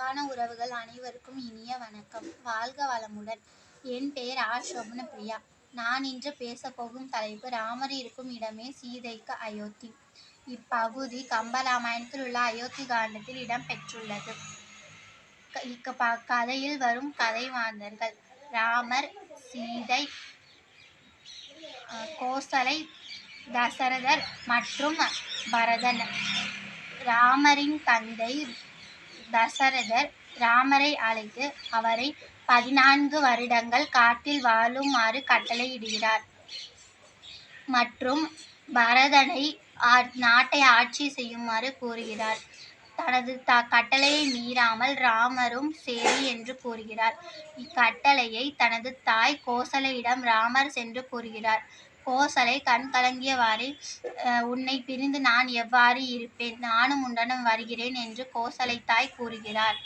அன்பான உறவுகள் அனைவருக்கும் இனிய வணக்கம். வாழ்க வளமுடன். என் பெயர் ஆர் சோபன பிரியா நான் இன்று பேசப்போகும் தலைப்பு ராமர் இருக்கும் இடமே சீதைக்கு அயோத்தி. இப்பகுதி கம்பராமாயணத்தில் உள்ள அயோத்தி காண்டத்தில் இடம்பெற்றுள்ளது க- கதையில் வரும் கதை மாந்தர்கள் ராமர் சீதை கோசலை தசரதர் மற்றும் பரதன். ராமரின் தந்தை தசரதர் ராமரை அழைத்து அவரை பதினான்கு வருடங்கள் காட்டில் வாழுமாறு கட்டளையிடுகிறார். மற்றும் பரதனை ஆ- நாட்டை ஆட்சி செய்யுமாறு கூறுகிறார். தனது த கட்டளையை மீறாமல் ராமரும் சரி என்று கூறுகிறார். இக்கட்டளையை தனது தாய் கோசலையிடம் ராமர் சென்று கூறுகிறார். கோசலை கண் கலங்கியவாறே உன்னை பிரிந்து நான் எவ்வாறு இருப்பேன்? நானும் உன்னுடன் வருகிறேன் என்று கோசலை தாய் கூறுகிறார்.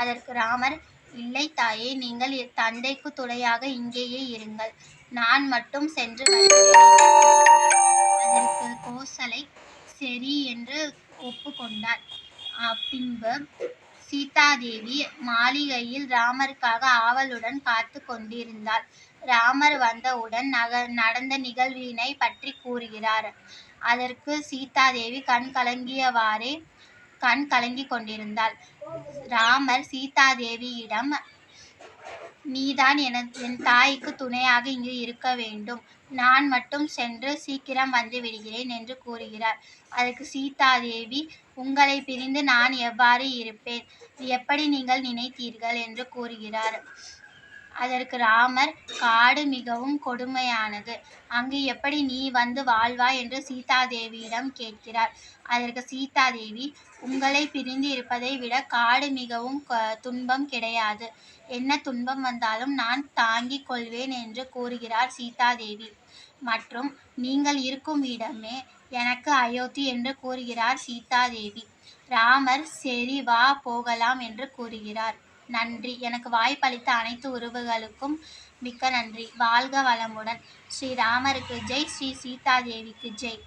அதற்கு ராமர் இல்லை தாயே நீங்கள் தந்தைக்கு துணையாக இங்கேயே இருங்கள். நான் மட்டும் சென்று வருகிறேன். அதற்கு கோசலை சரி என்று ஒப்புக்கொண்டார். பின்பு சீதாதேவி மாளிகையில் ராமருக்காக ஆவலுடன் காத்து கொண்டிருந்தாள். ராமர் வந்தவுடன் நக நடந்த நிகழ்வினை பற்றி கூறுகிறார். அதற்கு சீதாதேவி கண் கலங்கியவாறே கண் கலங்கிக் கொண்டிருந்தாள். ராமர் சீதாதேவியிடம் நீதான் என என் தாய்க்கு துணையாக இங்கு இருக்க வேண்டும். நான் மட்டும் சென்று சீக்கிரம் வந்து விடுகிறேன் என்று கூறுகிறார். அதற்கு சீதாதேவி உங்களை பிரிந்து நான் எவ்வாறு இருப்பேன்? எப்படி நீங்கள் நினைத்தீர்கள்? என்று கூறுகிறார். அதற்கு ராமர் காடு மிகவும் கொடுமையானது. அங்கு எப்படி நீ வந்து வாழ்வாய் என்று சீதாதேவியிடம் கேட்கிறார். அதற்கு சீதாதேவி உங்களை பிரிந்து இருப்பதை விட காடு மிகவும் க- துன்பம் கிடையாது. என்ன துன்பம் வந்தாலும் நான் தாங்கிக் கொள்வேன் என்று கூறுகிறார் சீதாதேவி. மற்றும் நீங்கள் இருக்கும் இடமே எனக்கு அயோத்தி என்று கூறுகிறார் சீதாதேவி. ராமர் சரி வா போகலாம் என்று கூறுகிறார். நன்றி. எனக்கு வாய்ப்பளித்த அனைத்து உறவுகளுக்கும் மிக்க நன்றி. வாழ்க வளமுடன். ஸ்ரீ ராமருக்கு ஜெய். ஸ்ரீ சீதாதேவிக்கு ஜெய்.